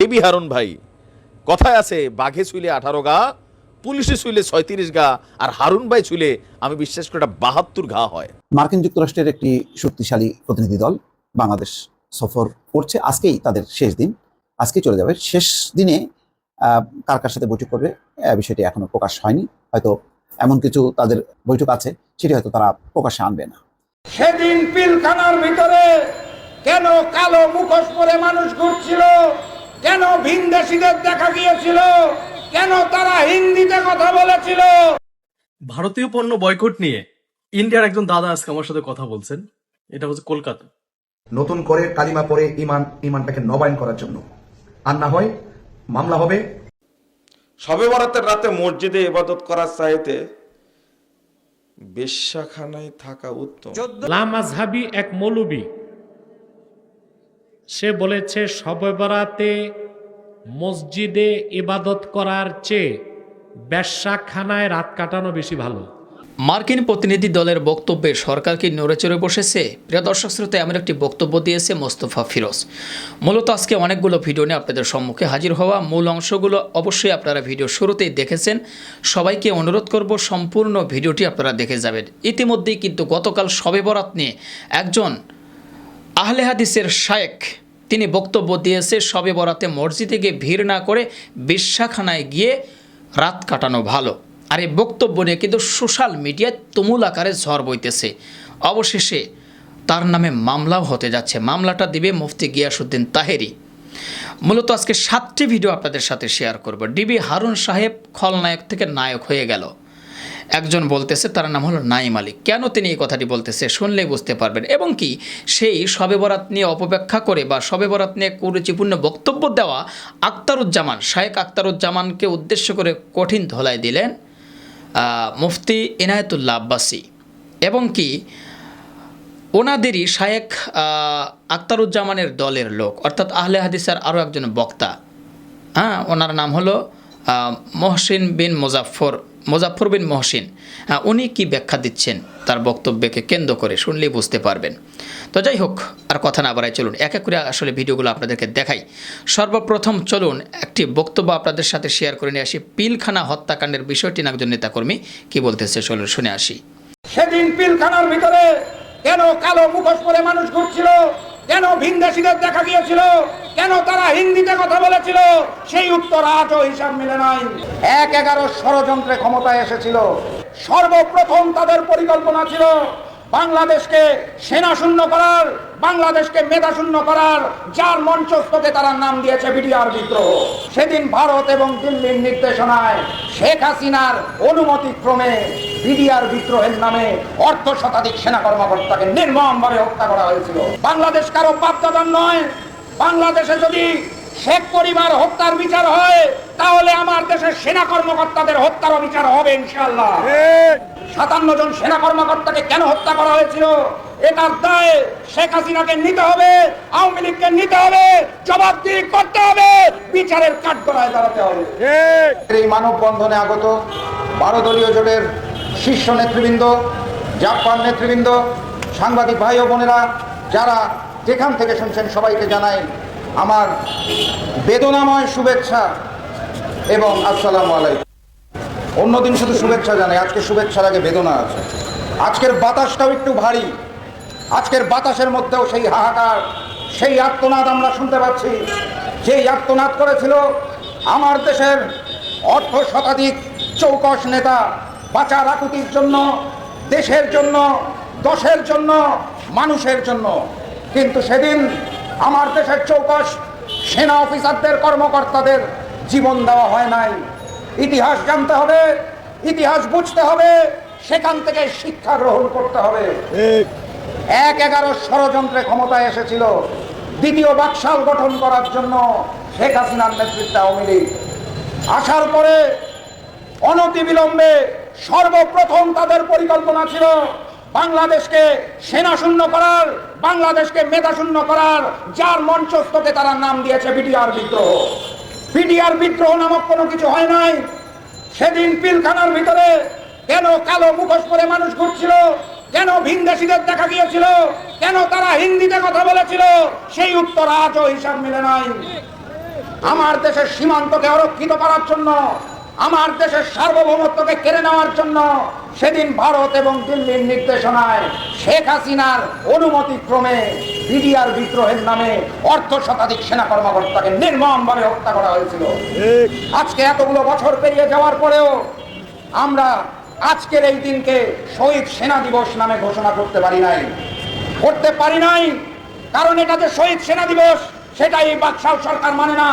AB Harun ভাই কথায় আছে বাঘে শুইলে আঠারো গা পুলিশে শুইলে ছয়ত্রিশ গা আর হারুন ভাই শুইলে আমি বিশ্বাস করি এটা বাহাত্তর ঘা হয়। মার্কিন যুক্তরাষ্ট্রের একটি শক্তিশালী প্রতিনিধি দল বাংলাদেশ সফর করছে। আজকেই তাদের শেষ দিন আজকেই চলে যাবে। শেষ দিনে আহ, কার কার সাথে বৈঠক করবে বিষয়টি এখনও প্রকাশ হয়নি। হয়তো এমন কিছু তাদের বৈঠক আছে সেটি হয়তো তারা প্রকাশে আনবে না। সেদিন পিলখানার ভিতরে কেন কালো মুখোশ পরে মানুষ ঘুরছিল? কেন ভিন ভিনদেশিদের দেখা গিয়েছিল? কেন তারা হিন্দিতে কথা বলেছিল? ভারতীয় পণ্য বয়কট নিয়ে ইন্ডিয়ার একজন দাদা আজকে আমার সাথে কথা বলছেন। এটা হচ্ছে কলকাতা। নতুন করে কালিমা পরে ইমান ইমানটাকে নবায়ন করার জন্য। আর না হয় মামলা হবে। সবে বরাতের রাতে মসজিদে ইবাদত করার চাইতে বেশ্যাখানায় থাকা উত্তম। লামাজহাবি এক মৌলবী সে বলেছে শবে বরাতে মসজিদে ইবাদত করার চেয়ে ব্যবসাখানায় রাত কাটানো বেশি ভালো। মার্কিন প্রতিনিধি দলের বক্তব্যে সরকার কি নড়ে চড়ে বসেছে। প্রিয় দর্শক শ্রোতে, এমন একটি বক্তব্য দিয়েছে মোস্তফা ফিরোজ। মূলত আজকে অনেকগুলো ভিডিও নিয়ে আপনাদের সম্মুখে হাজির হওয়া মূল অংশগুলো অবশ্যই আপনারা ভিডিও শুরুতেই দেখেছেন। সবাইকে অনুরোধ করব, সম্পূর্ণ ভিডিওটি আপনারা দেখে যাবেন। ইতিমধ্যেই কিন্তু গতকাল শবে বরাত নিয়ে একজন আহলে হাদিসের শায়েক তিনি বক্তব্য দিয়েছে শবে বরাতে মসজিদে গিয়ে ভিড় না করে বিশ্বাখানায় গিয়ে রাত কাটানো ভালো। আর এই বক্তব্য নিয়ে কিন্তু সোশ্যাল মিডিয়ায় তুমুল আকারে ঝড় বইতেছে। অবশেষে তার নামে মামলাও হতে যাচ্ছে। মামলাটা দিবে মুফতি গিয়াসুদ্দিন তাহেরি। মূলত আজকে সাতটি ভিডিও আপনাদের সাথে শেয়ার করব। ডিবি হারুন সাহেব খলনায়ক থেকে নায়ক হয়ে গেল। একজন বলতেছে, তার নাম হলো নাইম আলী। কেন তিনি এই কথাটি বলতেছে, শুনলেই বুঝতে পারবেন। এবং কি, সেই শবে বরাত নিয়ে অপব্যাখ্যা করে বা শবে বরাত নিয়ে কুরুচিপূর্ণ বক্তব্য দেওয়া আক্তারুজ্জামান, শায়েক আক্তারুজ্জামানকে উদ্দেশ্য করে কঠিন ধলাই দিলেন মুফতি ইনায়েতুল্লাহ আব্বাসী। এবং কি, ওনাদেরই শায়েক আক্তারুজ্জামানের দলের লোক। অর্থাৎ আহলে হাদিসার আরও একজন বক্তা। হ্যাঁ ওনার নাম হলো মহসিন বিন মোজাফর মোজাফর বিন মহসিন উনি কি ব্যাখ্যা দিচ্ছেন তার বক্তব্যকে কেন্দ্র করে শুনলেই বুঝতে পারবেন। তো যাই হোক, আর কথা না বাড়াই চলুন, এক এক করে আসলে ভিডিওগুলো আপনাদেরকে দেখাই। সর্বপ্রথম চলুন একটি বক্তব্য আপনাদের সাথে শেয়ার করে নিয়ে আসি। পিলখানা হত্যাকাণ্ডের বিষয়টি না একজন নেতাকর্মী কি বলতেছে চলুন শুনে আসি। সেদিন পিলখানার ভিতরে কেন কালো মুখোশ পরে মানুষ ঘুরছিল? কেন ভিনদেশিদের দেখা গিয়েছিল? কেন তারা হিন্দিতে কথা বলেছিল? সেই উত্তর আজও হিসাব মিলে নাই। এক এগারো ষড়যন্ত্রে ক্ষমতায় এসেছিল। সর্বপ্রথম তাদের পরিকল্পনা ছিল বাংলাদেশকে সেনা শূন্য করার, বাংলাদেশকে মেধা শূন্য করার, যার মঞ্চস্থকে তারা নাম দিয়েছে বিডিআর বিদ্রোহ। সেদিন ভারত এবং দিল্লির নির্দেশনায় শেখ হাসিনার অনুমতি ক্রমে বিডিআর বিদ্রোহের নামে অর্ধ শতাধিক সেনা কর্মকর্তাকে নির্মমভাবে হত্যা করা হয়েছিল। বাংলাদেশ কারও বাপদাদার নয়। বাংলাদেশে যদি শেখ পরিবার হত্যার বিচার হয় তাহলে আমার দেশের সেনা কর্মকর্তাদের হত্যারও বিচার হবে ইনশাআল্লাহ। সাতান্ন জন সেনা কর্মকর্তাকে কেন হত্যা করা হয়েছিল? এটার দায় শেখ হাসিনাকে নিতে হবে আওয়ামী লীগকে নিতে হবে জবাবদিহি করতে হবে বিচারের কাঠগড়ায় দাঁড়াতে হবে। এই মানববন্ধনে আগত বারো দলীয় জোটের শীর্ষ নেতৃবৃন্দ জাপান নেতৃবৃন্দ সাংবাদিক ভাই ও বোনেরা যারা যেখান থেকে শুনছেন সবাইকে জানাই আমার বেদনাময় শুভেচ্ছা এবং আসসালামু আলাইকুম। অন্যদিন শুধু শুভেচ্ছা জানাই, আজকে শুভেচ্ছার আগে বেদনা আছে। আজকের বাতাসটাও একটু ভারী। আজকের বাতাসের মধ্যেও সেই হাহাকার, সেই আত্মনাদ আমরা শুনতে পাচ্ছি। যেই আত্মনাদ করেছিল আমার দেশের অর্ধ শতাধিক চৌকস নেতা বাঁচার আকুতির জন্য, দেশের জন্য, দশের জন্য, মানুষের জন্য। কিন্তু সেদিন আমার দেশের চৌকস সেনা অফিসারদের কর্মকর্তাদের জীবন দেওয়া হয় নাই। ইতিহাস জানতে হবে ইতিহাস বুঝতে হবে সেখান থেকে শিক্ষা গ্রহণ করতে হবে। এক এগারো ষড়যন্ত্রে ক্ষমতায় এসেছিল। দ্বিতীয় বাকশাল গঠন করার জন্য শেখ হাসিনার নেতৃত্বে আওয়ামী লীগ। আসার পরে অনতিবিলম্বে সর্বপ্রথম তাদের পরিকল্পনা ছিল বাংলাদেশকে সেনা শূন্য করার বাংলাদেশকে মেধা শূন্য করার যার মঞ্চস্থকে তারা নাম দিয়েছে বিডিআর বিদ্রোহ। বিডিআর বিদ্রোহ নামক কোনো কিছু হয় নাই। সেদিন পিলখানার ভিতরে কেন কালো মুখোশ পরে মানুষ ঘুরছিল? কেন ভিনদেশিদের দেখা গিয়েছিল? কেন তারা হিন্দিতে কথা বলেছিল? সেই উত্তর আজও হিসাব মিলে নাই। আমার দেশের সীমান্তকে অরক্ষিত করার জন্য, আমার দেশের সার্বভৌমত্বকে কেড়ে নেওয়ার জন্য সেদিন ভারত এবং দিল্লির নির্দেশনায় শেখ হাসিনার অনুমতি ক্রমে বিডিআর বিদ্রোহের নামে অর্ধ শতাধিক সেনা কর্মকর্তাকে নির্মমভাবে হত্যা করা হয়েছিল। আজকে এতগুলো বছর পেরিয়ে যাওয়ার পরেও আমরা আজকের এই দিনকে শহীদ সেনা দিবস নামে ঘোষণা করতে পারি নাই। করতে পারি নাই কারণ এটা যে শহীদ সেনা দিবস সেটাই বাকশাল সরকার মানে না।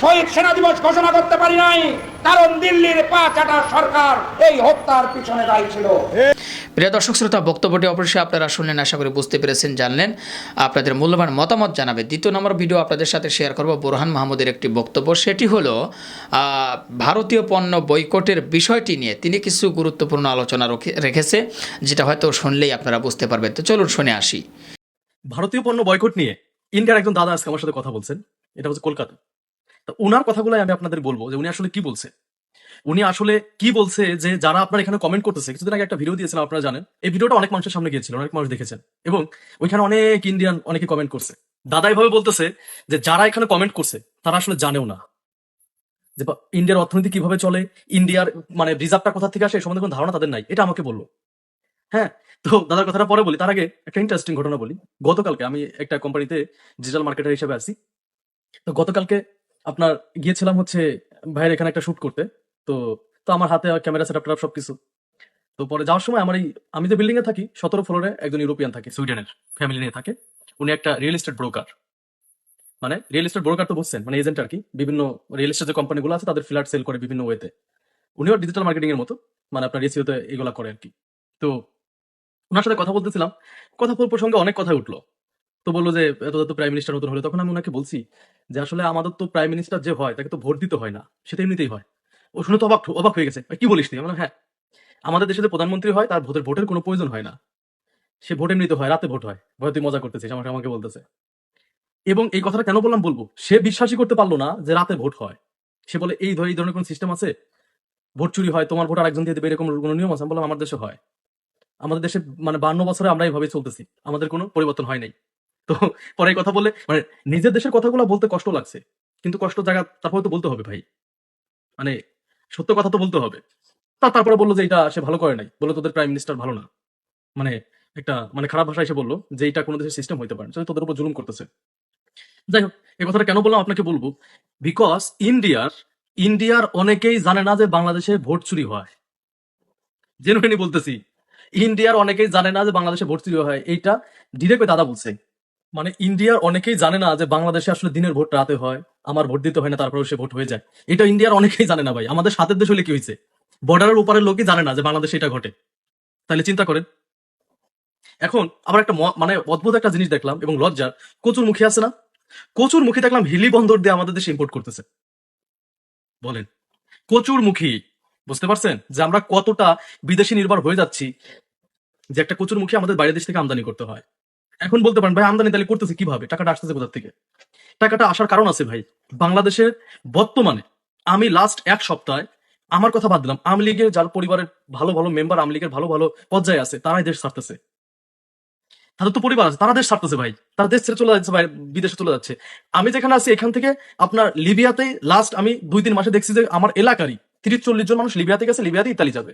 শহীদ সেনা দিবস ঘোষণা করতে পারি নাই। কারণ দিল্লির পা চাটা সরকার এই হত্যার পিছনে দায়ী ছিল। প্রিয় দর্শক শ্রোতা বক্তব্যটি অবশ্যই আপনারা শুনলেন আশা করি বুঝতে পেরেছেন জানলেন। আপনাদের মূল্যবান মতামত জানাবে। দ্বিতীয় নম্বর ভিডিও আপনাদের সাথে শেয়ার করব বোরহান মাহমুদের একটি বক্তব্য। সেটি হলো আহ, ভারতীয় পণ্য বৈকটের বিষয়টি নিয়ে তিনি কিছু গুরুত্বপূর্ণ আলোচনা রেখেছে যেটা হয়তো শুনলেই আপনারা বুঝতে পারবেন। তো চলুন শুনে আসি। ভারতীয় পণ্য বয়কট নিয়ে ইন্ডিয়ার একজন দাদা আজকে আমার সাথে কথা বলছেন। এটা হচ্ছে কলকাতা। ওনার কথাগুলো আমি আপনাদের বলব যে উনি আসলে কি বলছে। উনি আসলে কি বলছে যে যারা আপনার এখানে কমেন্ট করতেছে, কিছুদিন আগে একটা ভিডিও দিয়েছিলাম, আপনারা জানেন, এই ভিডিওটা অনেক মানুষের সামনে গিয়েছিল, অনেক মানুষ দেখেছেন। এবং ওইখানে অনেক ইন্ডিয়ান অনেকে কমেন্ট করছে। দাদা এভাবে বলতেছে যে যারা এখানে কমেন্ট করছে, তারা আসলে জানেও না। যে ইন্ডিয়ার অর্থনীতি কীভাবে চলে ইন্ডিয়ার মানে রিজার্ভটা কোথা থেকে আসে এই সম্বন্ধে কোনো ধারণা তাদের নাই, এটা আমাকে বলল। হ্যাঁ তো দাদার কথাটা পরে বলি, তার আগে একটা ইন্টারেস্টিং ঘটনা বলি। গতকালকে আমি একটা কোম্পানিতে ডিজিটাল মার্কেটার হিসেবে আছি। তো গতকালকে আপনার গিয়েছিলাম হচ্ছে ভাইয়ের এখানে একটা শুট করতে। তো তো আমার হাতে ক্যামেরা সেট আপ সবকিছু। তো পরে যাওয়ার সময় আমার এই, আমি যে বিল্ডিং এ থাকি, সতেরো ফ্লোরে একজন ইউরোপিয়ান থাকে সুইডেনের ফ্যামিলি নিয়ে থাকে। উনি একটা রিয়েল এস্টেট ব্রোকার মানে রিয়েল এস্টেট ব্রোকার তো বুঝছেন মানে এজেন্ট আর কি, বিভিন্ন রিয়েল এস্টেট যে কোম্পানিগুলো আছে, তাদের ফ্ল্যাট সেল করে বিভিন্ন ওয়েতে উনিও ডিজিটাল মার্কেটিং এর মতো মানে আপনার এসিওতে এগুলা করে আর কি। তো ওনার সাথে কথা বলতেছিলাম, কথা প্রসঙ্গে অনেক কথা উঠল। তো বলল যে, এত তো প্রাইম মিনিস্টার নতুন হলো। তখন আমি ওনাকে বলছি যে, আসলে আমাদের তো প্রাইম মিনিস্টার যে হয়, তাকে তো ভোট দিতে হয় না। সেটা এমনিতেই হয়। ও শুনে তো অবাক অবাক হয়ে গেছে। কি বলিস তুই? হ্যাঁ আমাদের দেশে প্রধানমন্ত্রী হয়, তার ভোটের ভোটের কোনো প্রয়োজন হয় না। সে ভোট এমনিতে হয়, রাতে ভোট হয়। ভয়, তুই মজা করতেছিস, আমাকে আমাকে বলতেছে। এবং এই কথাটা কেন বললাম বলব? সে বিশ্বাসই করতে পারল না যে, রাতে ভোট হয়। সে বলে, এই ধর, এই ধরনের কোনো সিস্টেম আছে? ভোট চুরি হয়, তোমার ভোট আরেকজন দিয়ে দেবে, এরকম কোনো নিয়ম আছে? আমি বললাম, আমার দেশে হয়। আমাদের দেশে মানে বান্ন বছরে আমরা এইভাবে চলতেছি। আমাদের কোনো পরিবর্তন হয় নাই। তো পরে কথা বললে মানে নিজের দেশের কথাগুলো বলতে কষ্ট লাগছে। কিন্তু কষ্ট জায়গা তারপরে তো বলতে হবে ভাই। মানে সত্য কথা তো বলতে হবে। তা তারপরে বলল যে এটা সে ভালো করে নাই। বলল তোদের প্রাইম মিনিস্টার ভালো না। মানে একটা মানে খারাপ ভাষা এসে বলল যে এটা কোনো দেশের সিস্টেম হইতে পারে তোদের উপর জুলুম করতেছে। যাই হোক এই কথাটা কেন বললাম আপনাকে বলব? বিকজ ইন্ডিয়ার ইন্ডিয়ার অনেকেই জানে না যে বাংলাদেশে ভোট চুরি হয়। জেনুইনি বলতেছি, ইন্ডিয়ার অনেকেই জানে না যে বাংলাদেশে ভোট চুরি হয়। এইটা ডিরেক্ট দাদা বলছে। মানে ইন্ডিয়ার অনেকেই জানে না যে বাংলাদেশে আসলে দিনের ভোট রাতে হয়, আমার ভোট দিতে হয় না তারপরে সে ভোট হয়ে যায়। এটা ইন্ডিয়ার অনেকেই জানে না ভাই। আমাদের সাথের দেশ হলে কি হয়েছে? বর্ডারের উপরের লোকই জানে না যে বাংলাদেশে এটা ঘটে। তাহলে চিন্তা করেন। এখন আবার একটা মানে অদ্ভুত একটা জিনিস দেখলাম এবং লজ্জার, কচুর মুখী আছে না? কচুর মুখী দেখলাম হিলি বন্দর দিয়ে আমাদের দেশে ইম্পোর্ট করতেছে। বলেন। কচুর মুখী, বুঝতে পারছেন? যে আমরা কতটা বিদেশি নির্ভর হয়ে যাচ্ছি যে একটা কচুর মুখী আমাদের বাইরের দেশ থেকে আমদানি করতে হয়। এখন বলতে পারেন, ভাই, আমদানি তাহলে করতেছে কীভাবে? টাকাটা আসতেছে কোথা থেকে? টাকাটা আসার কারণ আছে, ভাই। বাংলাদেশের বর্তমানে আমি লাস্ট এক সপ্তাহে আমার কথা বাদ দিলাম, আওয়ামী লীগের যার পরিবারের ভালো ভালো মেম্বার আওয়ামী লীগের ভালো ভালো পর্যায়ে আছে, তারাই দেশ ছাড়তেছে। তাদের তো পরিবার আছে, তারা দেশ ছাড়তেছে, ভাই। তারা দেশ ছেড়ে চলে যাচ্ছে, ভাই, বিদেশে চলে যাচ্ছে। আমি যেখানে আছি, এখান থেকে আপনার লিবিয়াতে লাস্ট আমি দুই, তিন মাসে দেখছি যে আমার এলাকারই তিরিশ, চল্লিশ জন মানুষ লিবিয়াতে গেছে, লিবিয়াতে ইতালি যাবে।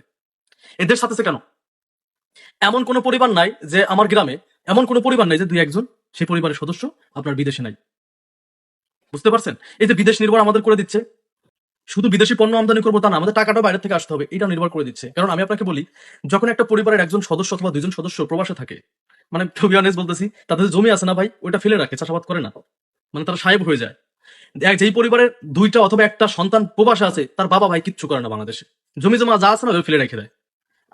এদের সাথে কেন? এমন কোনো পরিবার নাই যে আমার গ্রামে এমন কোনো পরিবার নাই যে দুই একজন সেই পরিবারের সদস্য আপনার বিদেশে নাই। বুঝতে পারছেন? এই যে বিদেশ নির্ভর আমাদের করে দিচ্ছে, শুধু বিদেশি পণ্য আমদানি করব তা না, আমাদের টাকাটা বাইরে থেকে আসতে হবে এটা নির্ভর করে দিচ্ছে। কারণ আমি আপনাকে বলি, যখন একটা পরিবারের একজন সদস্য অথবা দুইজন সদস্য প্রবাসে থাকে মানে টু বি অনেস্ট বলতেছি, তাদের জমি আছে না ভাই, ওইটা ফেলে রাখে, চাষাবাদ করে না। মানে তারা সাহেব হয়ে যায়। যেই পরিবারের দুইটা অথবা একটা সন্তান প্রবাসে আছে, তার বাবা ভাই কিচ্ছু করে না বাংলাদেশে। জমি জমা যা আছে না ফেলে রেখে দেয়।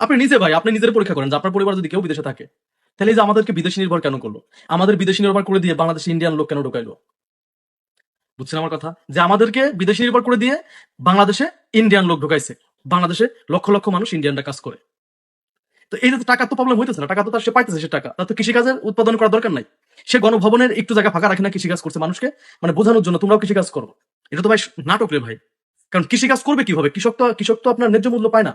আপনি নিজে ভাই, আপনি নিজের পরীক্ষা করেন যে আপনার পরিবার যদি কেউ বিদেশে থাকে তাহলে যে আমাদেরকে বিদেশি নির্ভর কেন করল? আমাদের বিদেশি নির্ভর করে দিয়ে বাংলাদেশে ইন্ডিয়ান লোক কেন ঢুকাইলো? বুঝছেন আমার কথা? যে আমাদেরকে বিদেশি নির্ভর করে দিয়ে বাংলাদেশে ইন্ডিয়ান লোক ঢুকাইছে। বাংলাদেশে লক্ষ লক্ষ মানুষ ইন্ডিয়ানরা কাজ করে। তো এই যে টাকা তো প্রবলেম হইতেছে না, টাকা তো তার সে পাইতেছে সে টাকা। তার তো কৃষিকাজের উৎপাদন করার দরকার নাই। সে গণভবনের একটু জায়গা ফাঁকা রাখে না কৃষিকাজ করছে মানুষকে মানে বোঝানোর জন্য তোমরাও কৃষিকাজ করো। এটা তো ভাই নাটক রে ভাই। কারণ কৃষিকাজ করবে কীভাবে? কৃষক তো কৃষক তো আপনার ন্যায্য মূল্য পায় না।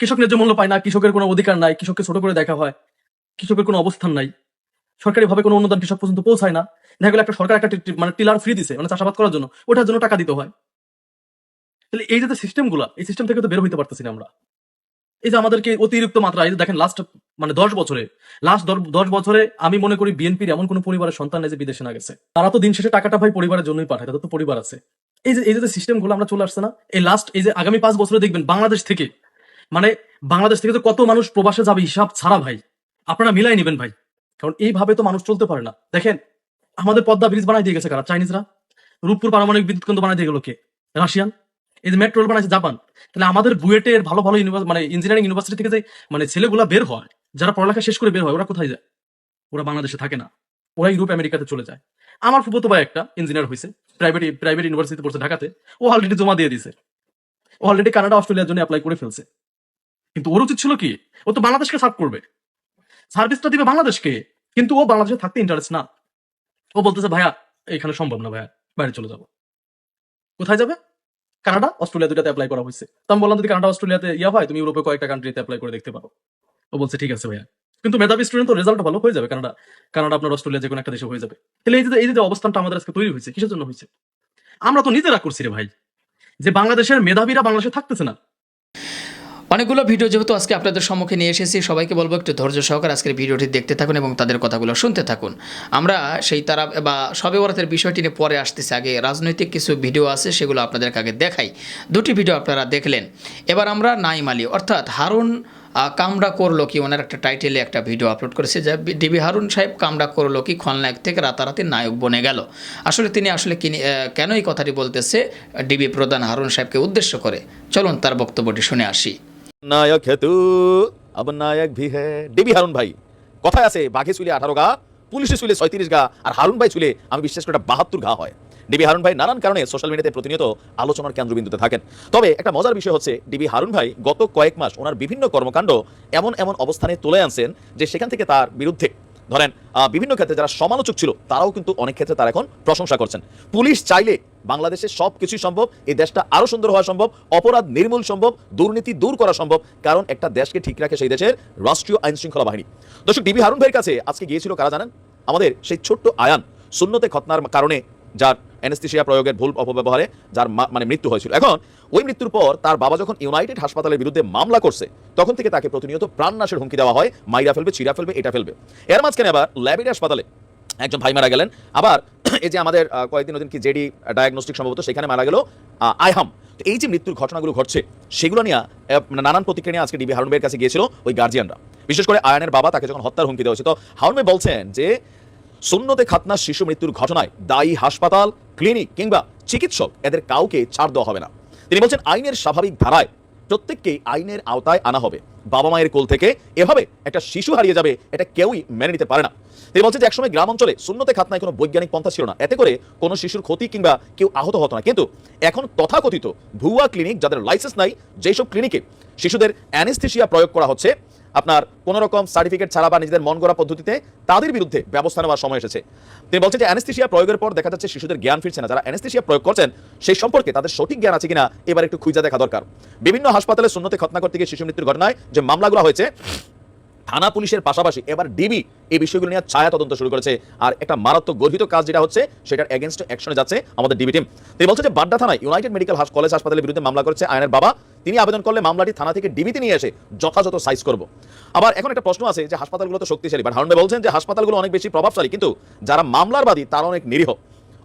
কৃষক ন্যায্য মূল্য পায় না, কৃষকের কোনো অধিকার নাই, কৃষককে ছোট করে দেখা হয়, কৃষকের কোনো অবস্থান নাই। সরকারিভাবে কোনো অনুদান কৃষক পর্যন্ত পৌঁছায় না। দেখা গেলো একটা সরকার একটা মানে টিলার ফ্রি দিছে মানে চাষাবাদ করার জন্য। ওটার জন্য টাকা দিতে হয়। তাহলে এই যে সিস্টেমগুলা এই সিস্টেম থেকে তো বের হইতে পারতেছি না আমরা। এই যে আমাদেরকে অতিরিক্ত মাত্রা এই যে দেখেন লাস্ট মানে দশ বছরে লাস্ট দশ বছরে আমি মনে করি বিএনপির এমন কোনো পরিবারের সন্তান নেই যে বিদেশে না গেছে। তারা তো দিন শেষে টাকাটা ভাই পরিবারের জন্যই পাঠায়, তাদের তো পরিবার আছে। এই যে এই যে সিস্টেমগুলো আমরা চলে আসছে না, এই লাস্ট এই যে আগামী পাঁচ বছরে দেখবেন বাংলাদেশ থেকে মানে বাংলাদেশ থেকে তো কত মানুষ প্রবাসে যাবে হিসাব ছাড়া ভাই। আপনারা মিলাই নেবেন ভাই। কারণ এইভাবে তো মানুষ চলতে পারে না। দেখেন, আমাদের পদ্মা ব্রিজ বানাই দিয়ে গেছে কারা? চাইনিজরা? রূপপুর পারমাণবিক বিদ্যুৎ কেন্দ্র বানাই দিয়ে গেল কে? রাশিয়ান? এই যে মেট্রো রেল বানাইছে জাপান। তাহলে আমাদের বুয়েটের ভালো ভালো ইউনিভার্সিটি মানে ইঞ্জিনিয়ারিং ইউনিভার্সিটি থেকে যে মানে ছেলেগুলা বের হয়, যারা পড়ালেখা শেষ করে বের হয়, ওরা কোথায় যায়? ওরা বাংলাদেশে থাকে না। ওরা ইউরোপ আমেরিকাতে চলে যায়। আমার ফুফতো ভাই একটা ইঞ্জিনিয়ার হয়েছে প্রাইভেট প্রাইভেট ইউনিভার্সিটি পড়ছে ঢাকাতে। ও অলরেডি জমা দিয়ে দিয়েছে ও অলরেডি কানাডা অস্ট্রেলিয়ার জন্য অ্যাপ্লাই করে ফেলছে। কিন্তু ওর উচিত ছিল কি? ও তো বাংলাদেশকে সার্ভ করবে। সার্ভিসটা দিবে বাংলাদেশকে, কিন্তু ও বাংলাদেশে থাকতে ইন্টারেস্ট না। ও বলতেছে, ভাইয়া, এখানে সম্ভব না, ভাইয়া, বাইরে চলে যাব। কোথায় যাবে? কানাডা, অস্ট্রেলিয়া দুটাতে অ্যাপ্লাই করা হয়েছে। তো আমি বললাম, যদি কানাডা, অস্ট্রেলিয়াতে ইয়া হয়, তুমি ইউরোপে কয়েকটা কান্ট্রিতে অ্যাপ্লাই করে দেখতে পারো। ও বলছে, ঠিক আছে, ভাইয়া। কিন্তু মেধাবী স্টুডেন্ট তো রেজাল্ট ভালো হয়ে যাবে। কানাডা কানাডা আপনার অস্ট্রেলিয়া যে কোনো একটা দেশে হয়ে যাবে। তাহলে এই যে এই যে অবস্থানটা আমাদের আজকে তৈরি হয়েছে, কিসের জন্য হয়েছে? আমরা তো নিজেরা করছি রে ভাই। যে বাংলাদেশের মেধাবীরা বাংলাদেশে থাকতেছে না অনেকগুলো ভিডিও যেহেতু আজকে আপনাদের সম্মুখে নিয়ে এসেছি সবাইকে বলব একটু ধৈর্য সহকারে আজকের ভিডিওটি দেখতে থাকুন এবং তাদের কথাগুলো শুনতে থাকুন। আমরা সেই তারা বা সবে বরাতের বিষয়টি নিয়ে পরে আসতেছি। আগে রাজনৈতিক কিছু ভিডিও আছে সেগুলো আপনাদেরকে আগে দেখাই। দুটি ভিডিও আপনারা দেখলেন। এবার আমরা নাইম আলী অর্থাৎ হারুন কামড়া করল কি ওনার একটা টাইটেলে একটা ভিডিও আপলোড করেছে যা ডিবি হারুন সাহেব কামড়া করল কি খলনায়ক থেকে রাতারাতি নায়ক বনে গেল। আসলে তিনি আসলে কি আহ, কেন এই কথাটি বলতেছে ডিবি প্রধান হারুন সাহেবকে উদ্দেশ্য করে। চলুন তার বক্তব্যটি শুনে আসি। নায়ক হেতু, আব নায়ক ভি হে। ডিবি হারুন ভাই, কথায় আছে, বাঘে চুলে আঠারো গা, পুলিশে চুলে ছয়ত্রিশ গা, আর হারুন ভাই চুলে আমি বিশ্বাস করি বাহাত্তর ঘা হয়। ডিবি হারুন ভাই নানান কারণে সোশ্যাল মিডিয়াতে প্রতিনিয়ত আলোচনার কেন্দ্রবিন্দুতে থাকেন। তবে একটা মজার বিষয় হচ্ছে, ডিবি হারুন ভাই গত কয়েক মাস ওনার বিভিন্ন কর্মকাণ্ড এমন এমন অবস্থানে তুলে আনছেন যে সেখান থেকে তার বিরুদ্ধে ধরেন বিভিন্ন ক্ষেত্রে যারা সমালোচক ছিল, তারাও কিন্তু অনেক ক্ষেত্রে তারা এখন প্রশংসা করছেন। পুলিশ চাইলে বাংলাদেশে সব কিছুই সম্ভব, এই দেশটা আরও সুন্দর হওয়া সম্ভব, অপরাধ নির্মূল সম্ভব, দুর্নীতি দূর করা সম্ভব, কারণ একটা দেশকে ঠিক রাখে সেই দেশের রাষ্ট্রীয় আইন শৃঙ্খলা বাহিনী। দর্শক ডিবি হারুন ভাইয়ের কাছে আজকে গিয়েছিল, কারা জানেন? আমাদের সেই ছোট্ট আয়ান শূন্যতে খতনার কারণে যার অ্যানেস্থেশিয়া প্রয়োগের ভুল অপব্যবহারে যার মানে মৃত্যু হয়েছিল। এখন, ওই মৃত্যুর পর তার বাবা যখন ইউনাইটেড হাসপাতালের বিরুদ্ধে মামলা করছে, তখন থেকে তাকে প্রতিনিয়ত প্রাণনাশের হুমকি দেওয়া হয়, মাইরা ফেলবে চিরা ফেলবে, এটা ফেলবে। এর মাঝখানে আবার ল্যাবিড হাসপাতালে একজন ভাই মারা গেলেন। আবার এই যে আমাদের কয়েকদিন ওদিন কি জেডি ডায়াগনস্টিক সম্ভবত সেখানে মারা গেল আইহাম তো এই যে মৃত্যুর ঘটনাগুলো ঘটছে, সেগুলো নিয়ে মানে নানান প্রতিক্রিয়া নিয়ে আজকে ডিবি হারুন ভাইয়ের কাছে গিয়েছিল ওই গার্জিয়ানরা বিশেষ করে আয়নের বাবা তাকে যখন হত্যার হুমকি দেওয়া হয়েছে, তো হারুন ভাই বলছেন যে শূন্যতে খাতনা শিশু মৃত্যুর ঘটনায় দায়ী হাসপাতাল, ক্লিনিক কিংবা চিকিৎসক এদের কাউকে ছাড় দেওয়া হবে না। তিনি বলছেন, আইনের স্বাভাবিক ধারায় প্রত্যেককেই আইনের আওতায় আনা হবে। বাবা মায়ের কোল থেকে এভাবে একটা শিশু হারিয়ে যাবে, এটা কেউই মেনে নিতে পারে না। তিনি বলছেন যে, একসময় গ্রাম অঞ্চলে শূন্যতে খাতনায় কোনো বৈজ্ঞানিক পন্থা ছিল না। এতে করে কোনো শিশুর ক্ষতি কিংবা কেউ আহত হতো না। কিন্তু এখন তথাকথিত ভুয়া ক্লিনিক যাদের লাইসেন্স নাই, যেসব ক্লিনিকে শিশুদের অ্যানেস্থেশিয়া প্রয়োগ করা হচ্ছে আপনার কোন রকম সার্টিফিকেট ছাড়া বা নিজেদের মন গড়া পদ্ধতিতে তাদের বিরুদ্ধে ব্যবস্থা নেওয়ার সময় এসেছে। তিনি বলছেন যে অ্যানেস্থেশিয়া প্রয়োগের পর দেখা যাচ্ছে শিশুদের জ্ঞান ফিরছে না। যারা অ্যানেস্থেশিয়া প্রয়োগ করছেন, সেই সম্পর্কে তাদের সঠিক জ্ঞান আছে কিনা, এবার একটু খুঁজে দেখা দরকার। বিভিন্ন হাসপাতালে শূন্যতে খতনা করতে গিয়ে শিশু মৃত্যুর ঘটনায় যে মামলাগুলো হয়েছে থানা পুলিশের পাশাপাশি এবার ডিবি এই বিষয়গুলো নিয়ে ছায়া তদন্ত শুরু করেছে। আর একটা মারাত্মক গর্হিত কাজ যেটা হচ্ছে, সেটার এগেনস্ট অ্যাকশনে যাচ্ছে আমাদের ডিবি টিম তিনি বলছে যে, বাড্ডা থানায় ইউনাইটেড মেডিকেল কলেজ হাসপাতালের বিরুদ্ধে মামলা করেছে আয়নের বাবা। তিনি আবেদন করলে মামলাটি থানা থেকে ডিবিতে নিয়ে এসে যথাযথ সাইজ করব। আবার এখন একটা প্রশ্ন আছে যে, হাসপাতালগুলো তো শক্তিশালী বাট হারুন বলছেন যে, হাসপাতালগুলো অনেক বেশি প্রভাবশালী, কিন্তু যারা মামলার বাদী, তারা অনেক নিরীহ।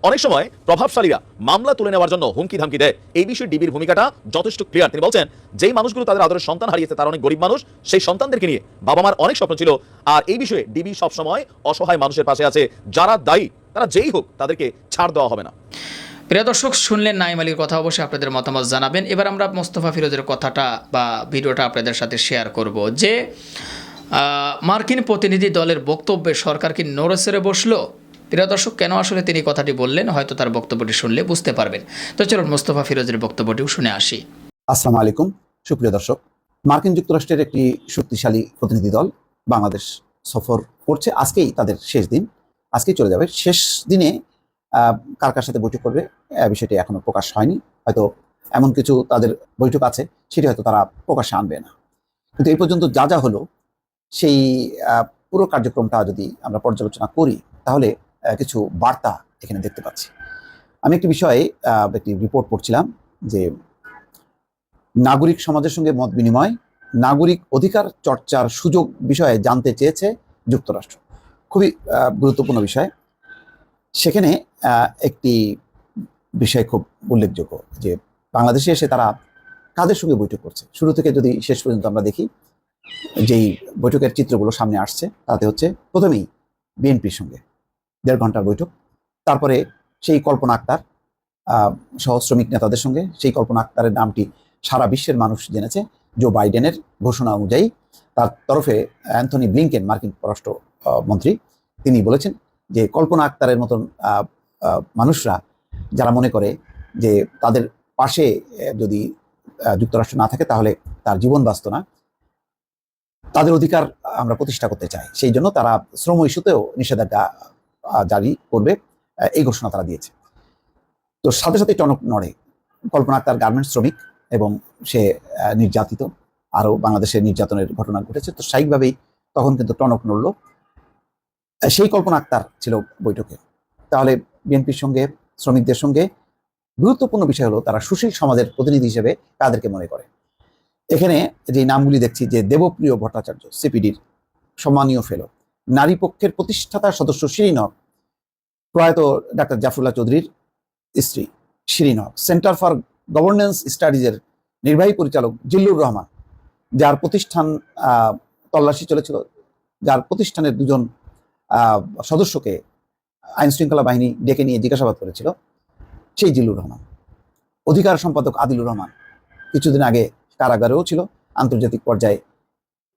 অনেক সময় প্রভাবশালীরা মামলা তুলে নেওয়ার জন্য হুমকি ধামকি দেয়। এই বিষয়ে ডিবির ভূমিকাটা যথেষ্ট ক্লিয়ার তিনি বলছেন, যেই মানুষগুলো তাদের আদরের সন্তান হারিয়েছে, তারা অনেক গরিব মানুষ, সেই সন্তানদেরকে নিয়ে বাবা মার অনেক স্বপ্ন ছিল। আর এই বিষয়ে ডিবি সবসময় অসহায় মানুষের পাশে আছে। যারা দায়ী, তারা যেই হোক, তাদেরকে ছাড় দেওয়া হবে না। প্রিয় দর্শক, শুনলেন নাইম আলীর কথা অবশ্যই আপনাদের মতামত জানাবেন। এবার আমরা মোস্তফা ফিরোজের কথাটা বা ভিডিওটা আপনাদের সাথে শেয়ার করব যে মার্কিন প্রতিনিধি দলের বক্তব্যে সরকার কি নড়েচড়ে বসল? প্রিয় দর্শক, কেন আসলে তিনি কথাটি বললেন? হয়তো তার বক্তব্যটি শুনলে বুঝতে পারবেন। তো চলুন মোস্তফা ফিরোজের বক্তব্যটিও শুনে আসি। আসসালামু আলাইকুম। সুপ্রিয় দর্শক, মার্কিন যুক্তরাষ্ট্রের একটি শক্তিশালী প্রতিনিধি দল বাংলাদেশ সফর করছে। আজকেই তাদের শেষ দিন। আজকেই চলে যাবে। শেষ দিনে কার কার সাথে বৈঠক করবে বিষয়টি এখনও প্রকাশ হয়নি। হয়তো এমন কিছু তাদের বৈঠক আছে, সেটি হয়তো তারা প্রকাশে আনবে না। কিন্তু এই পর্যন্ত যা যা হলো, সেই পুরো কার্যক্রমটা যদি আমরা পর্যালোচনা করি, তাহলে কিছু বার্তা এখানে দেখতে পাচ্ছি। আমি একটি বিষয়ে একটি রিপোর্ট পড়ছিলাম যে নাগরিক সমাজের সঙ্গে মত বিনিময়, নাগরিক অধিকার চর্চার সুযোগ বিষয়ে জানতে চেয়েছে যুক্তরাষ্ট্র। খুবই গুরুত্বপূর্ণ বিষয়। সেখানে একটি বিষয় খুব উল্লেখযোগ্য যে বাংলাদেশে এসে তারা কাদের সঙ্গে বৈঠক করছে। শুরু থেকে যদি শেষ পর্যন্ত আমরা দেখি, যেই বৈঠকের চিত্রগুলো সামনে আসছে, তাতে হচ্ছে প্রথমেই বিএনপির সঙ্গে। দেড় ঘণ্টার বৈঠক। তারপরে সেই কল্পনা আক্তার আহ, সহ শ্রমিক নেতাদের সঙ্গে সেই কল্পনা আক্তারের নামটি সারা বিশ্বের মানুষ জেনেছে জো বাইডেনের ঘোষণা অনুযায়ী। তার তরফে অ্যান্থনি ব্লিংকেন মার্কিন পররাষ্ট্র মন্ত্রী তিনি বলেছেন যে কল্পনা আক্তারের মতন মানুষরা যারা মনে করে যে তাদের পাশে যদি যুক্তরাষ্ট্র না থাকে তাহলে তার জীবন বাঁচত না। তাদের অধিকার আমরা প্রতিষ্ঠা করতে চাই। সেই জন্য তারা শ্রম ইস্যুতেও নিষেধাজ্ঞা জারি করবে এই ঘোষণা তারা দিয়েছে। তো সাথে সাথে টনক নড়ে। কল্পনা আক্তার গার্মেন্টস শ্রমিক এবং সে নির্যাতিত। আরও বাংলাদেশে নির্যাতনের ঘটনা ঘটেছে। তো স্বাভাবিকভাবেই তখন কিন্তু টনক নড়ল। সেই কল্পনা আক্তার ছিল বৈঠকে। তাহলে বিএনপির সঙ্গে, শ্রমিকদের সঙ্গে গুরুত্বপূর্ণ বিষয় হলো তারা সুশীল সমাজের প্রতিনিধি হিসেবে তাদেরকে মনে করে। এখানে যে নামগুলি দেখছি, যে দেবপ্রিয় ভট্টাচার্য, সিপিডির সম্মানীয় ফেলো নারী পক্ষের প্রতিষ্ঠাতা সদস্য শিরিন হক প্রয়াত ডাক্তার জাফরুল্লাহ চৌধুরীর স্ত্রী Shirin Haque centre for governance স্টাডিজের নির্বাহী পরিচালক জিল্লুর রহমান, যার প্রতিষ্ঠান তল্লাশি চলেছিল, যার প্রতিষ্ঠানের দুজন সদস্যকে আইন শৃঙ্খলা বাহিনী ডেকে নিয়ে জিজ্ঞাসাবাদ করেছিল সেই জিল্লুর রহমান। অধিকার সম্পাদক আদিলুর রহমান কিছুদিন আগে কারাগারেও ছিল, আন্তর্জাতিক পর্যায়ে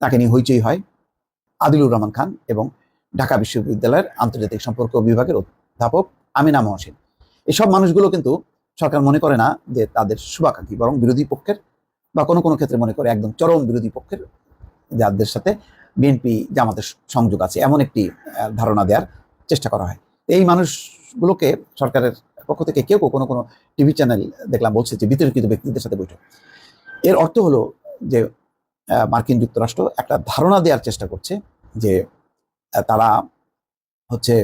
তাকে নিয়ে হইচই হয়। আদিলুর রহমান খান এবং ঢাকা বিশ্ববিদ্যালয়ের আন্তর্জাতিক সম্পর্ক বিভাগের অধ্যাপক আমিনা মহসিন। এসব মানুষগুলো কিন্তু সরকার মনে করে না যে তাদের শুভাকাঙ্ক্ষী, বরং বিরোধী পক্ষের বা কোনো কোনো ক্ষেত্রে মনে করে একদম চরম বিরোধী পক্ষের যাদের সাথে বিএনপি জামাতের সংযোগ আছে এমন একটি ধারণা দেওয়ার চেষ্টা করা হয়। এই মানুষগুলোকে সরকারের পক্ষ থেকে কেউ কোনো কোনো টিভি চ্যানেল দেখলাম বলছে যে বিতর্কিত ব্যক্তিদের সাথে বৈঠক। এর অর্থ হলো যে মার্কিন যুক্তরাষ্ট্র একটা ধারণা দেওয়ার চেষ্টা করছে যে তারা হচ্ছে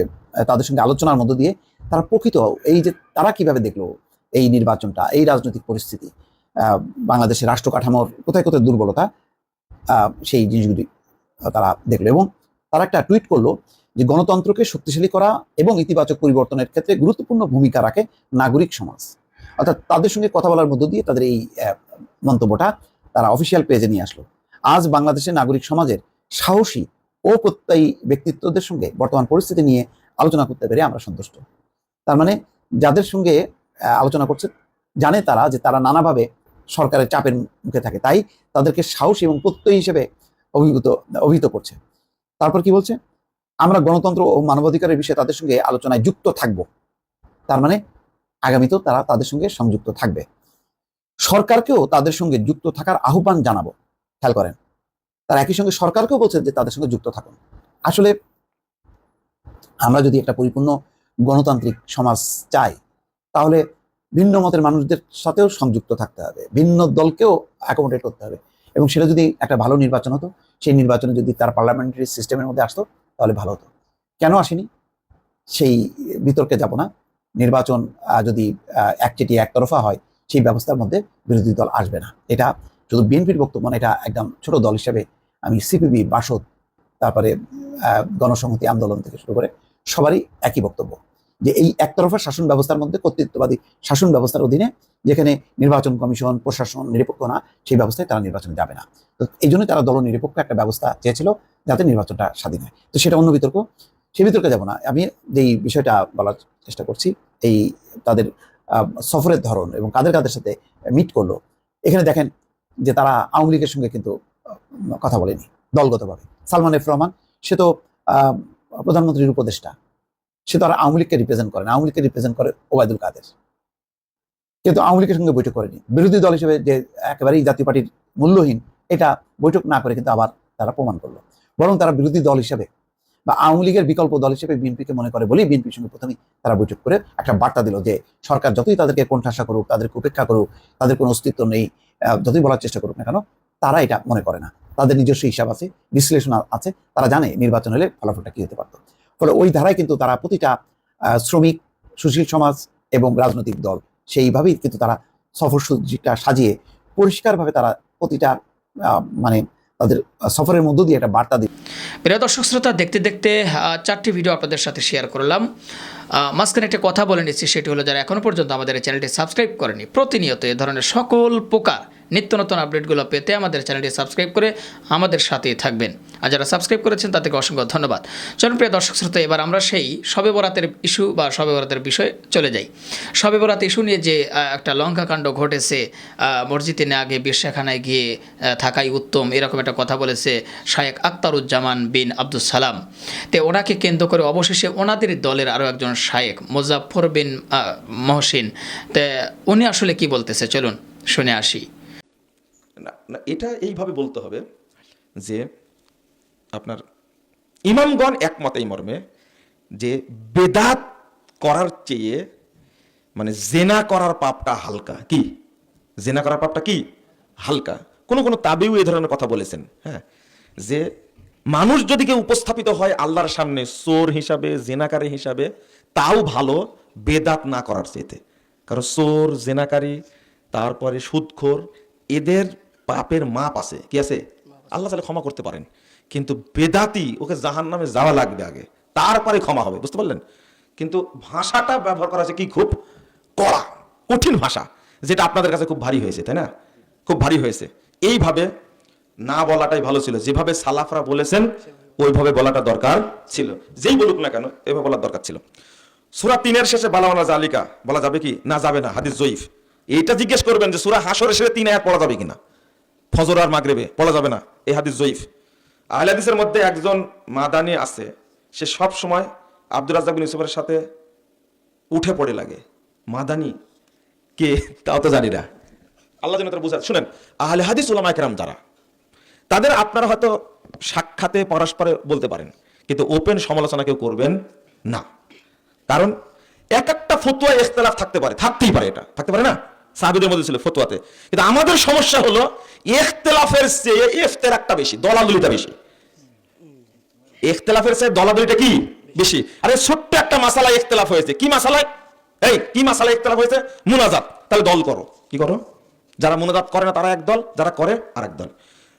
তাদের সঙ্গে আলোচনার মধ্য দিয়ে তারা প্রকৃত এই যে তারা কীভাবে দেখল এই নির্বাচনটা, এই রাজনৈতিক পরিস্থিতি বাংলাদেশের রাষ্ট্র কাঠামোর কোথায় কোথায় দুর্বলতা সেই জিনিসগুলি তারা দেখল এবং তারা একটা টুইট করল যে গণতন্ত্রকে শক্তিশালী করা এবং ইতিবাচক পরিবর্তনের ক্ষেত্রে গুরুত্বপূর্ণ ভূমিকা রাখে নাগরিক সমাজ। অর্থাৎ তাদের সঙ্গে কথা বলার মধ্য দিয়ে তাদের এই মন্তব্যটা তারা অফিসিয়াল পেজে নিয়ে আসলো। আজ বাংলাদেশের নাগরিক সমাজের সাহসী ও প্রত্যয়ী ব্যক্তিত্বদের সঙ্গে বর্তমান পরিস্থিতি নিয়ে আলোচনা করতে পেরে আমরা সন্তুষ্ট। তার মানে যাদের সঙ্গে আলোচনা করছে, জানে তারা যে তারা নানাভাবে সরকারের চাপের মুখে থাকে। তাই তাদেরকে সাহসী এবং প্রত্যয়ী হিসেবে অভিভূত, অভিহিত করছে। তারপর কি বলছে? আমরা গণতন্ত্র ও মানবাধিকারের বিষয়ে তাদের সঙ্গে আলোচনায় যুক্ত থাকব। তার মানে আগামীতেও তারা তাদের সঙ্গে সংযুক্ত থাকবে। সরকারকেও তাদের সঙ্গে যুক্ত থাকার আহ্বান জানাব। খেয়াল করেন। তার একই সঙ্গে সরকারকেও বলছে যে তাদের সঙ্গে যুক্ত থাকুন। আসলে আমরা যদি একটা পরিপূর্ণ গণতান্ত্রিক সমাজ চাই তাহলে ভিন্ন মতের মানুষদের সাথেও সংযুক্ত থাকতে হবে ভিন্ন দলকেও অ্যাকোমোডেট করতে হবে। এবং সেটা যদি একটা ভালো নির্বাচন হতো সেই নির্বাচনে যদি তার পার্লামেন্টারি সিস্টেমের মধ্যে আসতো তাহলে ভালো হতো। কেন আসেনি? সেই বিতর্কে যাব না। নির্বাচন যদি আহ, একচেটিয়া একতরফা হয় সেই ব্যবস্থার মধ্যে বিরোধী দল আসবে না। এটা শুধু বিএনপির বক্তব্য না এটা একদম ছোট দল হিসেবে আমি সিপিবি, বাসদ, তারপরে গণসংহতি আন্দোলন থেকে শুরু করে সবারই একই বক্তব্য যে এই একতরফা শাসন ব্যবস্থার মধ্যে কর্তৃত্ববাদী শাসন ব্যবস্থার অধীনে যেখানে নির্বাচন কমিশন, প্রশাসন নিরপেক্ষ না, সেই ব্যবস্থায় তারা নির্বাচনে যাবে না। তো এই জন্য তারা দল নিরপেক্ষ একটা ব্যবস্থা চেয়েছিল যাতে নির্বাচনটা স্বাধীন হয়। তো সেটা অন্য বিতর্ক সেই বিতর্কে যাব না। আমি যেই বিষয়টা বলার চেষ্টা করছি, এই তাদের সফরের ধরন এবং কাদের কাদের সাথে মিট করল, এখানে দেখেন যে তারা আওয়ামী লীগের সঙ্গে কিন্তু কথা বলেনি, দলগতভাবে। সালমান এফ রহমান, সে তো প্রধানমন্ত্রীর উপদেষ্টা। সে তো আর আওয়ামী লীগকে রিপ্রেজেন্ট করে না। আওয়ামী লীগকে রিপ্রেজেন্ট করে ওবায়দুল কাদের। কিন্তু আওয়ামী লীগের সঙ্গে বৈঠক করেনি। বিরোধী দল হিসেবে যে একেবারেই জাতীয় পার্টির মূল্যহীন, এটা বৈঠক না করে কিন্তু আবার তারা প্রমাণ করল। বরং তারা বিরোধী দল হিসেবে বা আওয়ামী লীগের বিকল্প দল হিসেবে বিএনপিকে মনে করে বলেই বিএনপির সঙ্গে প্রথমেই তারা বৈঠক করে একটা বার্তা দিল যে সরকার যতই তাদেরকে কোণঠাসা করুক, তাদেরকে উপেক্ষা করুক, তাদের কোনো অস্তিত্ব নেই যতই বলার চেষ্টা করুক না কেন, তারা এটা মনে করে না। তাদের নিজস্ব হিসাব আছে, বিশ্লেষণ আছে, তারা জানে নির্বাচন হলে ফলাফলটা কি হতে পারত। ফলে ওই ধারায় কিন্তু তারা প্রতিটা শ্রমিক, সুশীল সমাজ এবং রাজনৈতিক দল, সেইভাবেই কিন্তু তারা সফরসূচিটা সাজিয়ে পরিষ্কারভাবে তারা প্রতিটা মানে তাদের সফরের মধ্য দিয়ে একটা বার্তা দিচ্ছে। প্রিয় দর্শক শ্রোতা, দেখতে দেখতে চারটি ভিডিও আপনাদের সাথে শেয়ার করলাম। মাঝখানে একটা কথা বলে নিচ্ছি, সেটি হলো যারা এখনও পর্যন্ত আমাদের চ্যানেলটি সাবস্ক্রাইব করেনি, প্রতিনিয়ত এ ধরনের সকল প্রকার নিত্য নতুন আপডেটগুলো পেতে আমাদের চ্যানেলটি সাবস্ক্রাইব করে আমাদের সাথেই থাকবেন। আর যারা সাবস্ক্রাইব করেছেন, তাদেরকে অসংখ্য ধন্যবাদ। চলুন প্রিয় দর্শক শ্রোতা, এবার আমরা সেই শবে বরাতের ইস্যু বা শবে বরাতের বিষয়ে চলে যাই। শবে বরাত ইস্যু নিয়ে যে একটা লঙ্কাকাণ্ড ঘটেছে মসজিদে না আগে বেশ্যাখানায় গিয়ে থাকাই উত্তম, এরকম একটা কথা বলেছে শায়েক আক্তারুজ্জামান বিন আব্দুল সালাম। তে ওনাকে কেন্দ্র করে অবশেষে ওনাদের দলের আরও একজন শায়েক মোজাফর বিন মহসিন। তে উনি আসলে কি বলতেছে? চলুন শুনে আসি। না না, এটা এইভাবে বলতে হবে যে আপনার ইমামগণ একমত এই মর্মে যে বেদাত করার চেয়ে মানে জেনা করার পাপটা হালকা। কি? জেনা করার পাপটা কি? হালকা। কোনো কোনো তাবিও এই ধরনের কথা বলেছেন হ্যাঁ? যে মানুষ যদি কেউ উপস্থাপিত হয় আল্লাহর সামনে চোর হিসাবে, জেনাকারী হিসাবে, তাও ভালো বেদাত না করার চেয়েতে কারণ চোর, জেনাকারী, তারপরে সুদখোর, এদের পাপের মাপ আছে, কি আছে? আল্লাহ তাহলে ক্ষমা করতে পারেন। কিন্তু বেদাতি, ওকে জাহান নামে যাওয়া লাগবে আগে। তারপরে ক্ষমা হবে, বুঝতে পারলেন? কিন্তু ভাষাটা ব্যবহার করা হচ্ছে কি? খুব কড়া, কঠিন ভাষা, যেটা আপনাদের কাছে খুব ভারী হয়েছে, তাই না? খুব ভারী হয়েছে। এইভাবে না বলাটাই ভালো ছিল। যেভাবে সালাফরা বলেছেন, ওইভাবে বলাটা দরকার ছিল। যেই বলুক না কেন, এভাবে বলার দরকার ছিল। সুরা তিনের শেষে বালাওয়ানা জালিকা বলা যাবে কি? না যাবে না, হাদিস জয়ীফ। এইটা জিজ্ঞেস করবেন যে, সুরা হাসরের শেষে তিন আয়াত পড়া যাবে কিনা? ফজর আর মাগরেবে পড়া যাবে না। এই হাদিস জয়ীফ। আহলে হাদিসের মধ্যে একজন মাদানি আছে, সে সব সময় আব্দুর রাজ্জাক বিন ইউসুফের সাথে উঠে পড়ে লাগে। মাদানি? কে? তাও তো জানি না। আল্লাহ যেন তারা বুঝা শুনেন, আহলে হাদিস উলামা একরাম যারা, তাদের আপনারা হয়তো সাক্ষাতে পরস্পরে বলতে পারেন, কিন্তু ওপেন সমালোচনা কেউ করবেন না। কারণ এক একটা ফতুয়া, ইখতলাফ থাকতে পারে, থাকতেই পারে এটা। থাকতে পারে না? সাহাবিদের মধ্যে ছিল ফতুয়াতে। কিন্তু আমাদের সমস্যা হলো, ইখতলাফের চেয়ে ইফতেরাকটা বেশি, দলাদলিটা বেশি। ইখতলাফের চেয়ে দলাদলিটা কি? বেশি। আরে ছোট্ট একটা মাসালা ইখতলাফ হয়েছে। কি মাসালায়? এই, কি মাসালা ইখতলাফ হয়েছে? মুনাজাত। তাহলে দল করো। কি করো? যারা মুনাজাত করে না, তারা এক দল, যারা করে, আরেক দল।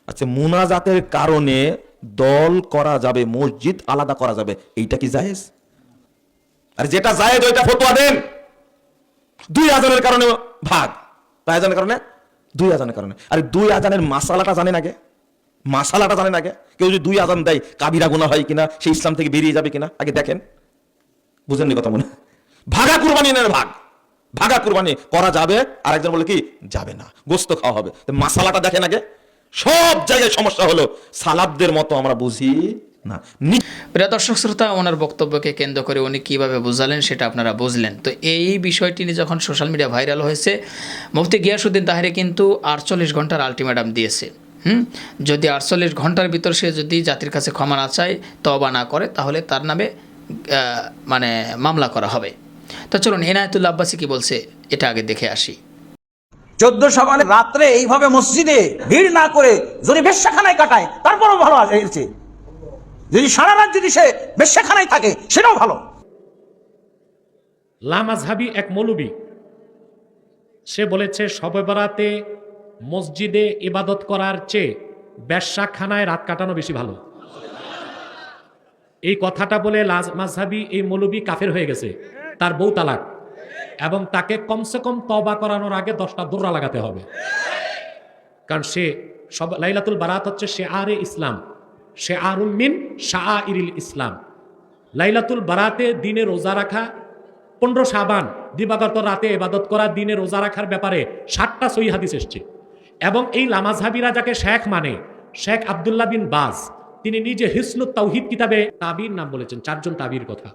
আচ্ছা মুনাজাতের কারণে দল করা যাবে, মসজিদ আলাদা করা যাবে, এইটা কি জায়েজ? আর যেটা জায়েজ, ওইটা ফতোয়া দেন। দুই আজানের কারণে ভাগ। কয় আজানের কারণে? দুই আজানের কারণে। আর দুই আজানের মাসালাটা জানেন আগে? মাসালাটা জানেন আগে? কেউ যদি দুই আজান দেয়, কাবিরা গুণা হয় কিনা সে ইসলাম থেকে বেরিয়ে যাবে কিনা? আগে দেখেন। বুঝেননি কথা মনে? ভাগা কুরবানি নেন ভাগ। ভাগা কুরবানি করা যাবে আর একজন বলে কি? যাবে না। গোস্ত খাওয়া হবে। মাসালাটা দেখেন আগে। সব জায়গায় সমস্যা হলো। সালাবদের মতো আমরা বুঝি। না। প্রিয় দর্শক শ্রোতা ওনার বক্তব্যকে কেন্দ্র করে উনি কীভাবে বোঝালেন সেটা আপনারা বুঝলেন। তো এই বিষয়টি নিয়ে যখন সোশ্যাল মিডিয়া ভাইরাল হয়েছে মুফতি গিয়াসুদ্দিন তাহেরে কিন্তু আটচল্লিশ ঘণ্টার আলটিমেটাম দিয়েছে। হুম? যদি আটচল্লিশ ঘণ্টার ভিতর সে যদি জাতির কাছে ক্ষমা না চায় তবা না করে তাহলে তার নামে মানে মামলা করা হবে। তো চলুন এনায়তুল্লা আব্বাসী কি বলছে এটা আগে দেখে আসি। চোদ্দ সাবানে রাত্রে এইভাবে মসজিদে ভিড় না করে যদি বেশ্যাখানায় কাটায় তারপরও ভালো আছে। যদি সারা রাত যদি সে বেশ্যাখানায় থাকে, সেটাও ভালো। লামাজহাবি এক মৌলবী, সে বলেছে শবে বরাতে মসজিদে ইবাদত করার চেয়ে ব্যবসাখানায় রাত কাটানো বেশি ভালো। এই কথাটা বলে লাজ মাঝহাবি এই মৌলবী কাফের হয়ে গেছে, তার বউ তালাক, এবং তাকে কমসে কম তবা করানোর আগে দশটা দৌড়া লাগাতে হবে। কারণ সে সব লাইলাতুল বারাত হচ্ছে সে আরে ইসলাম। সে মিন শাহ ইরিল ইসলাম। লাইলাতুল বারাতে দিনে রোজা রাখা, পনেরো সাবান দিবাগত রাতে এবাদত করা দিনে রোজা রাখার ব্যাপারে ষাটটা সই হাদিস এসছে। এবং এই লামাজহাবিরা যাকে শেখ মানে শেখ আবদুল্লাহ বিন বাজ, তিনি নিজে হিসনুত তাওহিদ কিতাবে তাবির নাম বলেছেন, চারজন তাবির কথা।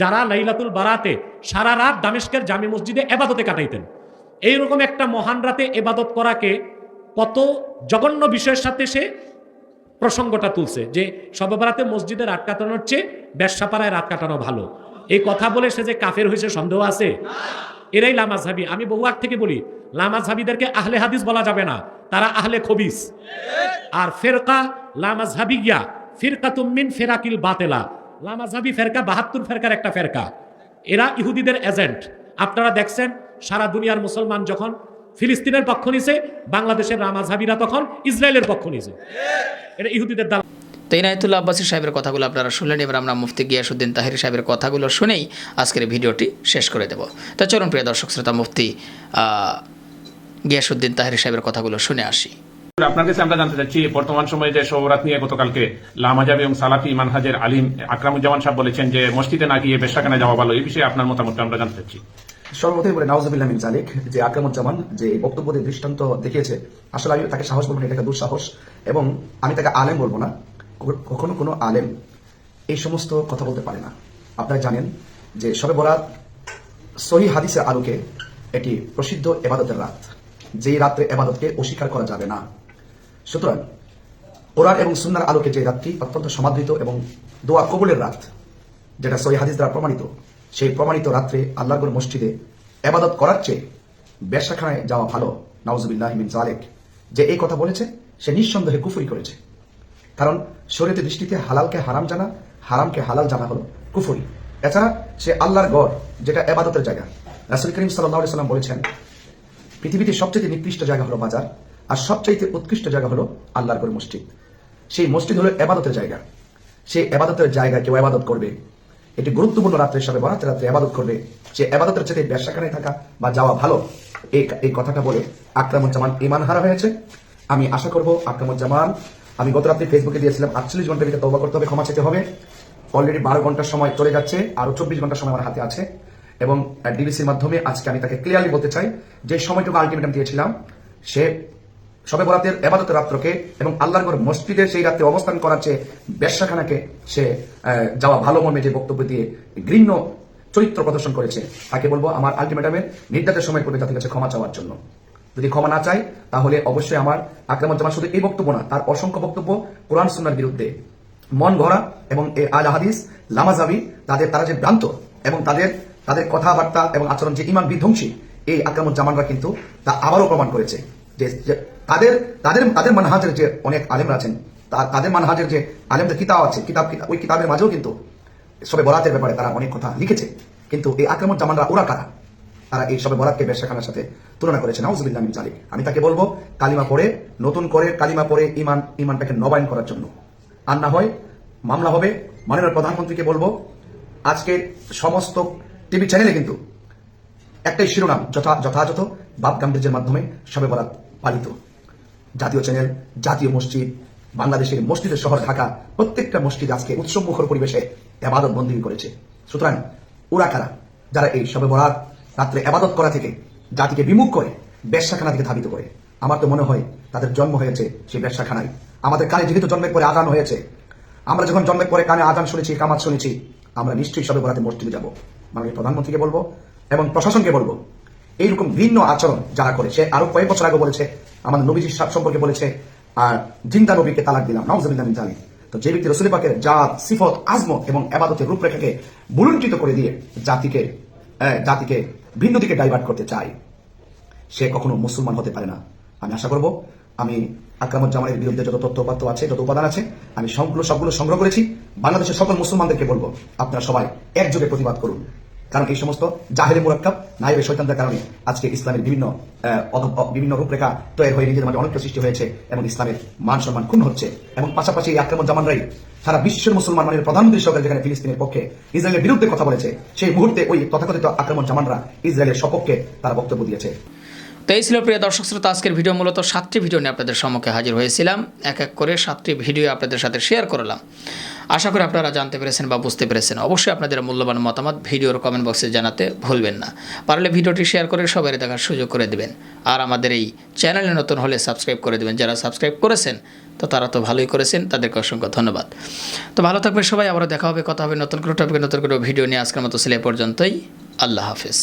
যারা লাইলাতুল বারাতে সারা রাত দামেস্কের জামি মসজিদে এবাদতে কাটাইতেন। এইরকম একটা মহান রাতে এবাদত করাকে কত জঘন্য বিষয়ের সাথে সে প্রসঙ্গটা তুলছে যে সববারাতে মসজিদে রাত কাটানোর চেয়ে ব্যবসাপাড়ায় রাত কাটানো ভালো। এই কথা বলে সে যে কাফের হয়েছে সন্দেহ আছে? এরাই লামাজহাবি। আমি বহু আগ থেকে বলি, লামাজহাবিদেরকে আহলে হাদিস বলা যাবে না, তারা আহলে খবিস। আর ফেরকা লামাজহাবিয়া ফিরকা তুমিন ফেরাকিল বাতেলা। লামাজহাবি ফেরকা, বাহাত্তর ফেরকার একটা ফেরকা। এরা ইহুদিদের এজেন্ট। আপনারা দেখছেন, সারা দুনিয়ার মুসলমান যখন ফিলিস্তিনের পক্ষ নিছে বাংলাদেশের রামাজহাবিরা তখন ইসরায়েলের পক্ষ নিছে এটা ইহুদিদের দালাল তো ইনায়তুল্লাহ আব্বাসী সাহেবের কথাগুলো আপনারা শুনলেন এবার আমরা মুফতি গিয়াসুদ্দিন তাহির সাহেবের কথাগুলো শুনেই আজকের ভিডিওটি শেষ করে দেব। তো চলুন প্রিয় দর্শক শ্রোতা মুফতি গিয়াসুদ্দিন তাহির সাহেবের কথাগুলো শুনে আসি। আপনার কাছে আমরা জানতে চাচ্ছি বর্তমান সময়ে যে শোভরাত নিয়ে গতকালকে লামাজাবি এবং সালাফি মানহাজের আলিম আকরামুজ্জামান সাহেব বলেছেন যে মসজিদে না গিয়ে বেশাখানে যাওয়া ভালো এই বিষয়ে আপনার মতামত আমরা জানতে চাচ্ছি। সর্বপ্রথমে বলে নওয়াজবিল্লাহ মিন জালিক যে আকরামুজ্জামান যে এই বক্তব্য দিয়ে দৃষ্টান্ত দেখিয়েছে, আসলে আমি তাকে সাহস বলব না, এটা দুঃসাহস, এবং আমি তাকে আলেম বলব না কখনো কোনো আলেম এই সমস্ত কথা বলতে পারে না। আপনারা জানেন যে সবে বরাত সহি হাদিসের আলোকে এটি প্রসিদ্ধ এবাদতের রাত, যেই রাত্রে এবাদতকে অস্বীকার করা যাবে না। সুতরাং কোরআন এবং সুন্নার আলোকে যে রাতটি অত্যন্ত সমাদৃত এবং দোয়া কবুলের রাত, যেটা সহি হাদিস দ্বারা প্রমাণিত সেই প্রমাণিত রাত্রে আল্লাহর মসজিদে এবাদত করার চেয়ে বেশাখানায় যাওয়া ভালো। নাউজুবিল্লাহ মিন জালেক যে এই কথা বলেছে, সে নিঃসন্দেহে কুফুরি করেছে। কারণ শরীয়তের দৃষ্টিতে হালালকে হারাম জানা, হারামকে হালাল জানা হলো কুফুরি। এছাড়া সে আল্লাহর গড় যেটা এবাদতের জায়গা। রাসুল করিম সাল্লাহ সাল্লাম বলেছেন, পৃথিবীতে সবচেয়ে নিকৃষ্ট জায়গা হলো বাজার, আর সবচাইতে উৎকৃষ্ট জায়গা হলো আল্লাহর গড় মসজিদ। সেই মসজিদ হলো এবাদতের জায়গা। সেই এবাদতের জায়গায় কেউ এবাদত করবে এটি গুরুত্বপূর্ণ রাত্রে সবে বরাতের রাত্রে এবাদত করবে। যে এবাদতের চেয়ে ব্যবসাখানে থাকা বা যাওয়া ভালো। এই কথাটা বলে আকরামুজ্জামান ইমান হারা হয়েছে। আমি আশা করব আকরামুজ্জামান, আমি গত রাত্রে ফেসবুকে দিয়েছিলাম, আটচল্লিশ ঘণ্টার ভিতরে তবা করতে হবে, ক্ষমা চেতে হবে। অলরেডি বারো ঘণ্টার সময় চলে যাচ্ছে, আরও চব্বিশ ঘণ্টার সময় আমার হাতে আছে। এবং ডিবিসির মাধ্যমে আজকে আমি তাকে ক্লিয়ারলি বলতে চাই, যে সময়টুকু আলটিমেটাম দিয়েছিলাম, সে সবে বরাতের এবাদতের রাত্রকে এবং আল্লাহর ঘর মসজিদে সেই রাত্রে অবস্থান করার চেয়ে ব্যবসাখানাকে সে যাওয়া ভালো মর্মে যে বক্তব্য দিয়ে ঘৃণ্য চরিত্র প্রদর্শন করেছে, তাকে বলব আমার আলটিমেটামের নির্ধারিত সময় করবে তাদের কাছে ক্ষমা চাওয়ার জন্য। যদি ক্ষমা না চাই তাহলে অবশ্যই আমার আক্রমণ শুধু এই বক্তব্য না, তার অসংখ্য বক্তব্য কোরআন সুন্নার বিরুদ্ধে। মন গড়া এবং আল হাদিস, লামাজাবি, তাদের, তারা যে ভ্রান্ত এবং তাদের তাদের কথাবার্তা এবং আচরণ যে ইমান বিধ্বংসী, এই আক্রমণ জামানরা কিন্তু তা আবারও প্রমাণ করেছে যে তাদের তাদের তাদের মানহাজের যে অনেক আলেমরা আছেন তাদের মানহাজের যে আলেমদের কিতাব আছে, কিতাব ওই কিতাবের মাঝেও কিন্তু সবে বরাতের ব্যাপারে তারা অনেক কথা লিখেছে। কিন্তু এই আক্রমণ জামানরা, ওরা কারা? তারা এই সবে বরাতকে ব্যবসাখানার সাথে তুলনা করেছে। নাউজুবিল্লাহ জালিক আমি তাকে বলব, কালিমা পড়ে, নতুন করে কালিমা পড়ে ইমান ইমানটাকে নবায়ন করার জন্য। আর না হয় মামলা হবে, মাননীয় প্রধানমন্ত্রীকে বলব, আজকে সমস্ত টিভি চ্যানেলে কিন্তু একটাই শিরোনাম, যথা, যথাযথ বাপ গাম্ভীর্যের মাধ্যমে সবে বরাত পালিত। জাতীয় চ্যানেল, জাতীয় মসজিদ, বাংলাদেশের মসজিদের শহর ঢাকা, প্রত্যেকটা মসজিদ আজকে উৎসব মুখর পরিবেশে এবাদত বন্দী করেছে। সুতরাং ওরা কারা? যারা এই সবে বরাত রাত্রে এবাদত করা থেকে জাতিকে বিমুখ করে ব্যবসাখানা থেকে ধাবিত করে। আমার তো মনে হয় তাদের জন্ম হয়েছে সেই ব্যবসাখানায় আমাদের কানে যেহেতু জন্মের পরে আদান হয়েছে, আমরা যখন জন্মের পরে কানে আদান শুনেছি, কামাত শুনেছি, আমরা নিশ্চয়ই সবে বরাতে মসজিদে যাব। মাননীয় প্রধানমন্ত্রীকে বলব এবং প্রশাসনকে বলব, এইরকম ভিন্ন আচরণ যারা করে সে আরও কয়েক বছর আগে বলেছে আমাদের নবীজির সম্পর্কে বলেছে, আর জিন্দা নবীকে তালাক দিলাম। নওয়াজবিল্লাহ জানি তো যে ব্যক্তি রসুল পাকের জাত, সিফত, আজমত এবং এবাদতের রূপরেখাকে বুলুণ্ঠিত করে দিয়ে জাতিকে জাতিকে ভিন্ন দিকে ডাইভার্ট করতে চায়, সে কখনো মুসলমান হতে পারে না। আমি আশা করব, আমি আকরামুজ্জামানের বিরুদ্ধে যত তথ্য উপাত্ত আছে, যত উপাদান আছে, আমি সবগুলো সবগুলো সংগ্রহ করেছি। বাংলাদেশের সকল মুসলমানদেরকে বলব, আপনারা সবাই একযোগে প্রতিবাদ করুন। কারণ এই সমস্ত জাহেরে মুরাক্কাব নাইবে শৈতানদের কারণে আজকে ইসলামের বিভিন্ন বিভিন্ন রূপরেখা তৈরি হয়ে নিজেদের মাঝে অনেকটা সৃষ্টি হয়েছে এবং ইসলামের মান সম্মান ক্ষুণ্ণ হচ্ছে। এবং পাশাপাশি এই আক্রমণ জামানরাই সারা বিশ্বের মুসলমান মানের প্রধানমন্ত্রী সরকার যেখানে ফিলিস্তিনের পক্ষে ইসরায়েলের বিরুদ্ধে কথা বলেছে, সেই মুহূর্তে ওই তথাকথিত আক্রমণ জামানরা ইসরায়েলের সপক্ষে তারা বক্তব্য দিয়েছে। তো এই ছিল প্রিয় দর্শক শ্রোতা, আজকের ভিডিও মূলত সাতটি ভিডিও নিয়ে আপনাদের সম্মুখে হাজির হয়েছিলাম। এক এক করে সাতটি ভিডিও আপনাদের সাথে শেয়ার করলাম। আশা করি আপনারা জানতে পেরেছেন বা বুঝতে পেরেছেন। অবশ্যই আপনাদের মূল্যবান মতামত ভিডিওর কমেন্ট বক্সে জানাতে ভুলবেন না। পারলে ভিডিওটি শেয়ার করে সবাই দেখার সুযোগ করে দেবেন। আর আমাদের এই চ্যানেলে নতুন হলে সাবস্ক্রাইব করে দেবেন। যারা সাবস্ক্রাইব করেছেন, তো তারা তো ভালোই করেছেন, তাদেরকে অসংখ্য ধন্যবাদ। তো ভালো থাকবে সবাই, আবারও দেখা হবে, কথা হবে নতুন কোনো টপিকে নতুন কোনো ভিডিও নিয়ে। আজকের মতো ছেলে পর্যন্তই। আল্লাহ হাফেজ।